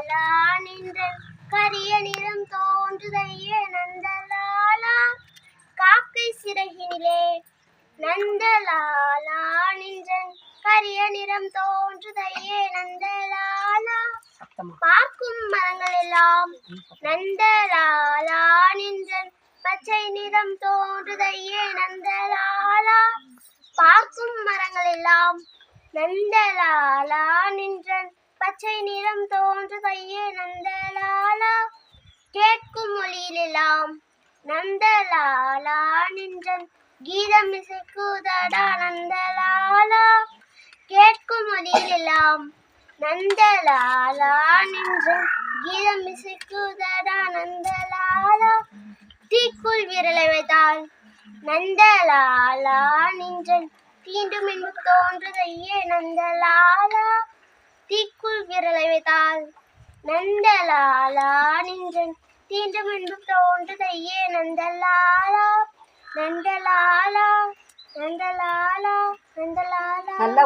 நின்றன் கரிய நிறம் தோன்றுதையே நந்தலாலா காக்கை சிறகினிலே நந்தலாலா நின்றன் கரிய நிறம் தோன்றுதையே நந்தலாலா பார்க்கும் மரங்கள் எல்லாம் நந்தலாலா நின்றன் பச்சை நிறம் தோன்றுதையே நந்தலாலா பார்க்கும் மரங்கள் எல்லாம் நந்தலாலா நின்றன் பச்சை நிறம் தோன்றுதையே நந்தலாலா. கேட்கும் மொழியிலெல்லாம் நந்தலாலா. நின்றன் கீதம் இசைக்குதடா நந்தலாலா. கேட்கும் மொழியிலெல்லாம் நந்தலாலா. நின்றன் கீதம் இசைக்குதடா நந்தலாலா. தீக்குள் விரலை வைத்தாள் நந்தலாலா. நின்றன் தீண்டும் என்று தோன்றுதையே நந்தலாலா. செய்தால் நந்தலாலா நின்றன். தீண்டும் என்பு தோன்றுதையே நந்தலாலா நந்தலாலா நந்தலாலா நந்தலாலா நல்லா